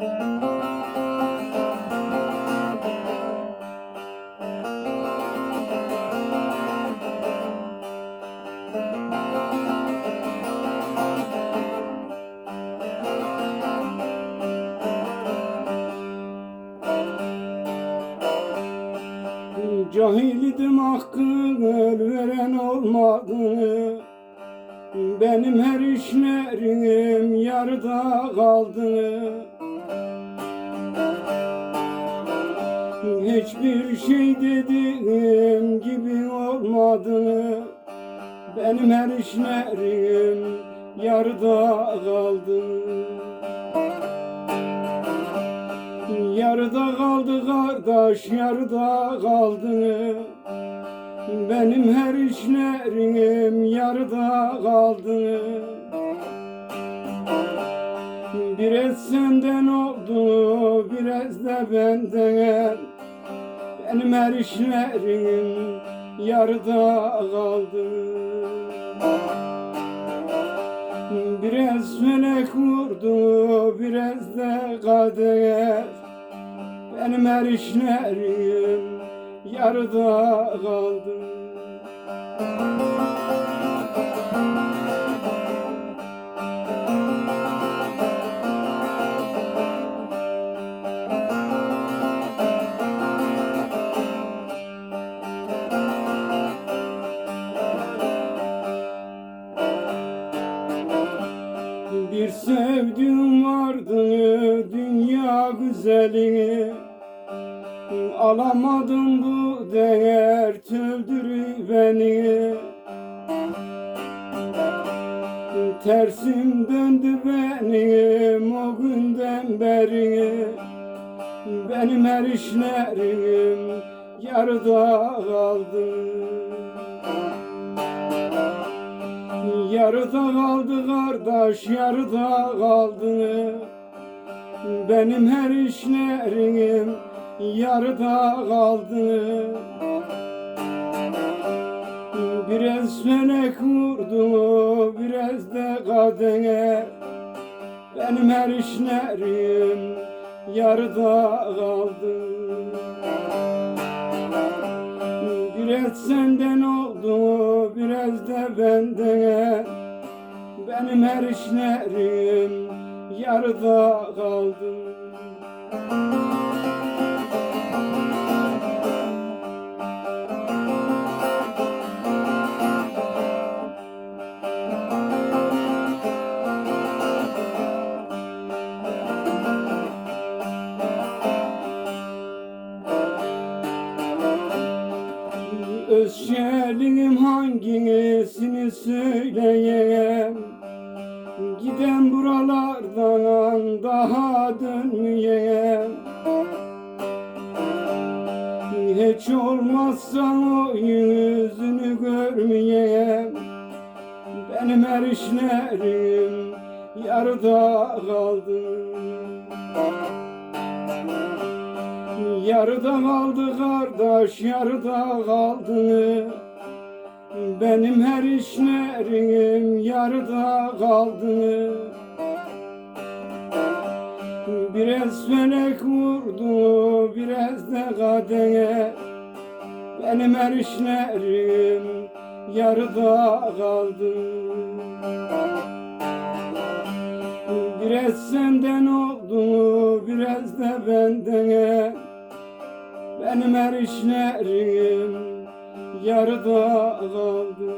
Cahildim hakkını veren olmadı. Benim her işlerim yarıda kaldı Hiçbir şey dediğim gibi olmadı Benim her işlerim yarıda kaldı Yarıda kaldı kardeş, yarıda kaldı. Benim her işlerim yarıda kaldı. Biraz senden oldu, biraz da benden. Benim her işlerim yarıda kaldı. Biraz felek vurdu, biraz da kader Benim her yarıda kaldı Bir sevdiğim vardı dünya güzeli. Alamadım bu değer öldürü beni. Tersim döndü benim o günden beri. Benim her işlerim yarıda kaldı Yarıda kaldı kardeş, yarıda kaldı. Benim her işlerim yarıda kaldı. Biraz felek vurdu, biraz da kader. Benim her işlerim yarıda kaldı. Biraz senden oldu, biraz da benden. Benim her yarıda kaldı. Öz şerlim hangisini söyleyeyim Giden buralardan daha dönmeyeyim. Hiç olmazsa o yüzünü görmeyeyim. Benim her işlerim yarıda kaldı. Yarıda kaldı kardeş, yarıda kaldı. Benim her işlerim yarıda kaldı. Biraz felek vurdu, biraz da kader. Benim her işlerim yarıda kaldı. Biraz senden oldu, biraz da benden. Benim her işlerim yarıda kaldı.